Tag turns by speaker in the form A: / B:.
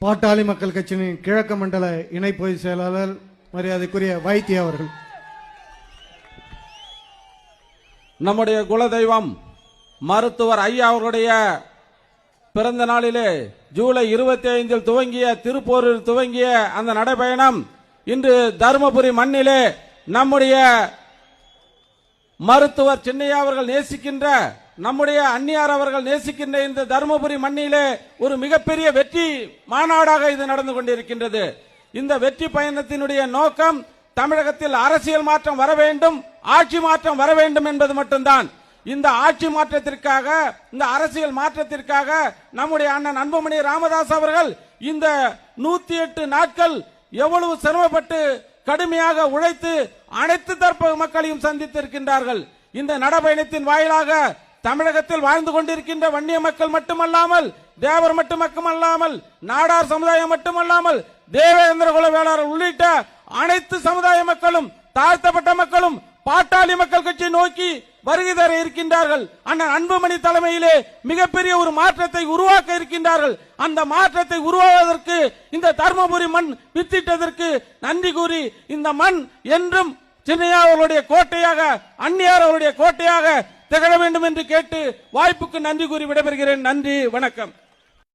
A: பாட்டாளி மக்கள் கட்சியின் கிழக்கு மண்டல இணை பொதுச் செயலாளர் மரியாதைக்குரிய வைத்திய அவர்கள்.
B: நம்முடைய குலதெய்வம் மருத்துவர் ஐயா அவர்களுடைய பிறந்த நாளிலே ஜூலை இருபத்தி ஐந்தில் துவங்கிய திருப்பூரில் துவங்கிய அந்த நடைபயணம் இன்று தருமபுரி மண்ணிலே நம்முடைய மருத்துவர் சின்னையா அவர்கள் நேசிக்கின்ற நம்முடைய அந்நியார் அவர்கள் நேசிக்கின்ற இந்த தருமபுரி மண்ணிலே ஒரு மிகப்பெரிய வெற்றி மாநாடாக இது நடந்து கொண்டிருக்கின்றது. இந்த வெற்றி பயணத்தினுடைய நோக்கம் தமிழகத்தில் அரசியல் மாற்றம் வர வேண்டும் ஆட்சி மாற்றம் வர வேண்டும் என்பது மட்டும்தான். இந்த ஆட்சி மாற்றத்திற்காக இந்த அரசியல் மாற்றத்திற்காக நம்முடைய அண்ணன் அன்புமணி ராமதாஸ் அவர்கள் இந்த நூத்தி எட்டு நாட்கள் எவ்வளவு சிரமப்பட்டு கடுமையாக உழைத்து அனைத்து தரப்பு மக்களையும் சந்தித்திருக்கின்றார்கள். இந்த நடபயணத்தின் வாயிலாக தமிழகத்தில் வாழ்ந்து கொண்டிருக்கின்ற வன்னிய மக்கள் மட்டுமல்லாமல் தேவர் மட்டும் மட்டுமல்லாமல் நாடார் சமுதாயம் மட்டுமல்லாமல் தேவேந்திர குல வேளாளர் உள்ளிட்ட அனைத்து சமுதாய மக்களும் தாழ்த்தப்பட்ட மக்களும் பாட்டாளி மக்கள் கட்சியை நோக்கி வருகை தர இருக்கின்றார்கள். அண்ணன் அன்புமணி தலைமையிலே மிகப்பெரிய ஒரு மாற்றத்தை உருவாக்க இருக்கின்றார்கள். அந்த மாற்றத்தை உருவாவதற்கு இந்த தர்மபுரி மண் வித்திட்டதற்கு நன்றி கூறி இந்த மண் என்றும் சின்னையா அவர்களுடைய கோட்டையாக அந்நியார் அவருடைய கோட்டையாக திகழ வேண்டும் என்று கேட்டு வாய்ப்புக்கு நன்றி கூறி விடைபெறுகிறேன். நன்றி வணக்கம்.